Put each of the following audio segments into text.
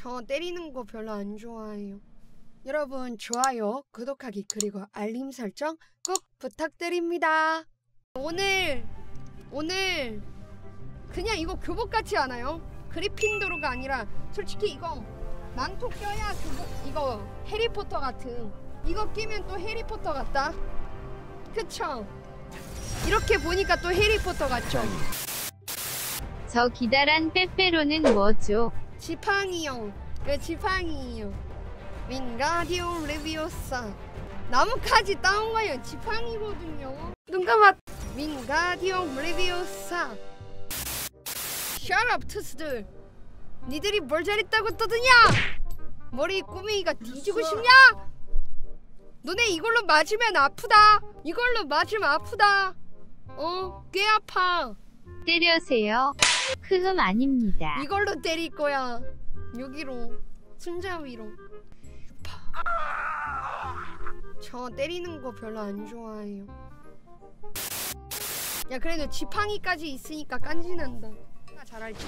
저 때리는 거 별로 안 좋아해요. 여러분 좋아요, 구독하기 그리고 알림 설정 꼭 부탁드립니다. 오늘 오늘 그냥 이거 교복 같지 않아요? 그리핀도르가 아니라 솔직히 이거 만토 껴야 교복 이거 해리포터 같은 이거 끼면 또 해리포터 같다. 그쵸? 이렇게 보니까 또 해리포터 같죠? 저 기다란 빼빼로는 뭐죠? 지팡이요. 그 지팡이요. 윙가디움 레비오사. 나뭇가지 따온 거예요. 지팡이거든요. 눈 감아. 윙가디움 레비오사. Shut up, 투스들. 니들이 뭘 잘했다고 떠드냐? 머리 꼬맹이가 뒤지고 싶냐? 너네 이걸로 맞으면 아프다. 이걸로 맞으면 아프다. 어, 꽤 아파. 때려세요. 크흠 아닙니다. 이걸로 때릴 거야. 여기로 순자 위로. 저 때리는 거 별로 안 좋아해요. 야 그래도 지팡이까지 있으니까 깐지난다. 누가 잘할지.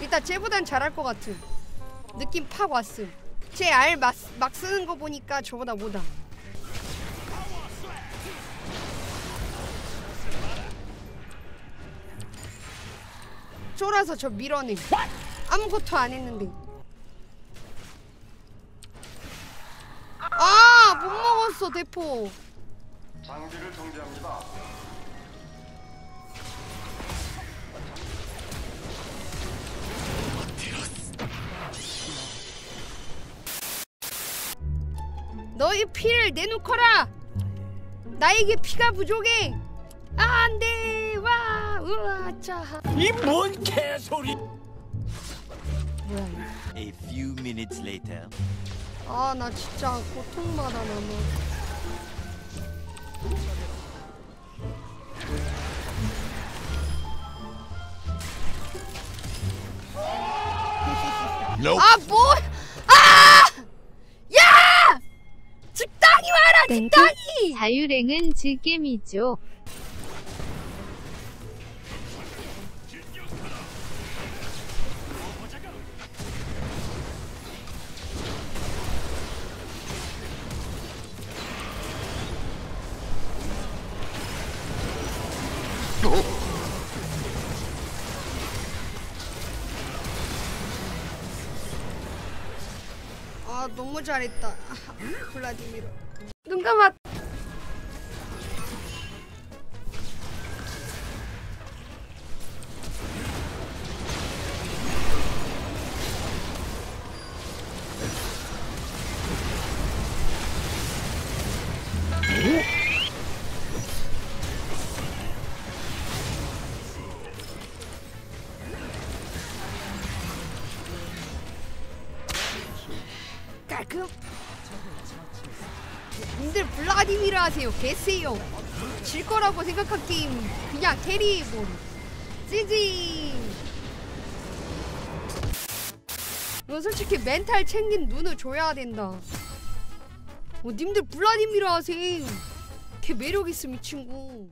일단 쟤보단 잘할 것 같음. 느낌 팍 왔음. 쟤알막 막 쓰는 거 보니까 저보다 못함. 쫄아서 저 밀어내. 아무것도 안 했는데. 아, 못 먹었어, 대포. 장비를 정지합니다. 너의 피를 내놓거라. 나에게 피가 부족해. 아, 안 돼. 와, 우와, 자. 이뭔 개소리! 뭐야, 이거. A few minutes later. 아, 나 진짜 고통받아, 너무. 아, 뭐? 아! 야! 적당히 와라, 적당히! 자유랭은 즐겜이죠. 아, 너무 잘했다. 아, 블라디미르. 눈 감아. 깔끔. 님들 블라디미르 하세요. 개세요. 질 거라고 생각한 게임 그냥 캐리해버리. 찌지. 너 솔직히 멘탈 챙긴 눈을 줘야 된다. 어, 님들 블라디미르 하세요. 걔 매력 있음 이 친구.